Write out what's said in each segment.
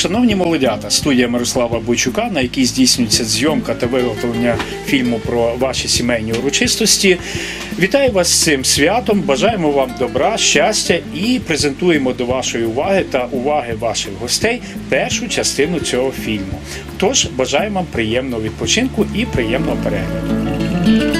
Шановні молодята, студія Мирослава Бойчука, на якій здійснюється зйомка та виготовлення фільму про ваші сімейні урочистості. Вітаю вас з цим святом. Бажаємо вам добра, щастя і презентуємо до вашої уваги та уваги ваших гостей першу частину цього фільму. Тож бажаємо вам приємного відпочинку і приємного перегляду.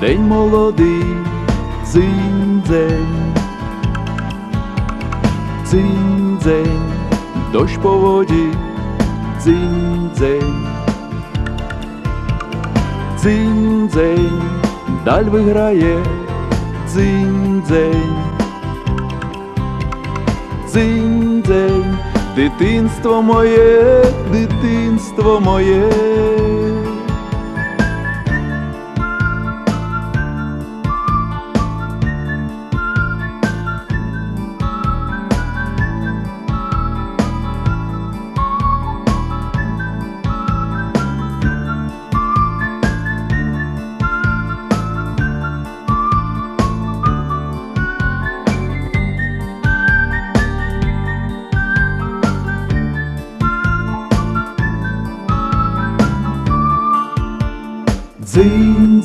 день молодий, дзинь-дзень, дзинь-дзень, дощ по воді, дзинь-дзень, дзинь-дзень, даль виграє, дзинь-дзень, дзинь-дзень, дитинство моє, дитинство моє.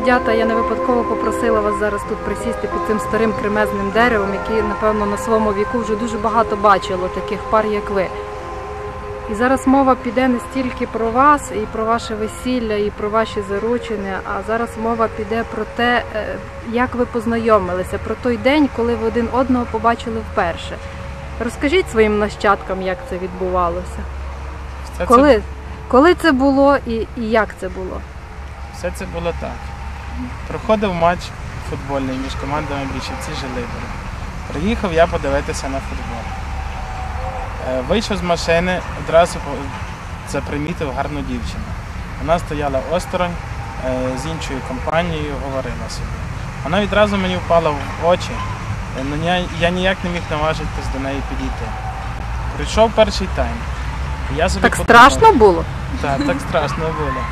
Молодята, я не випадково попросила вас зараз тут присісти під цим старим кремезним деревом, яке, напевно, на своєму віку вже дуже багато бачило таких пар, як ви. І зараз мова піде не стільки про вас і про ваше весілля, і про ваші заручини, а зараз мова піде про те, е, як ви познайомилися, про той день, коли ви один одного побачили вперше. Розкажіть своїм нащадкам, як це відбувалося. Все це, Коли, коли це було і, і як це було? все це було так. Проходив матч футбольний між командами Бічівці Желибори. Приїхав я подивитися на футбол. Е, Вийшов з машини, одразу запримітив гарну дівчину. Вона стояла осторонь е, з іншою компанією, говорила собі. Вона відразу мені впала в очі, е, ну, я, я ніяк не міг наважитись до неї підійти. Прийшов перший тайм. Я собі Так подумав- страшно було? Так, так страшно було.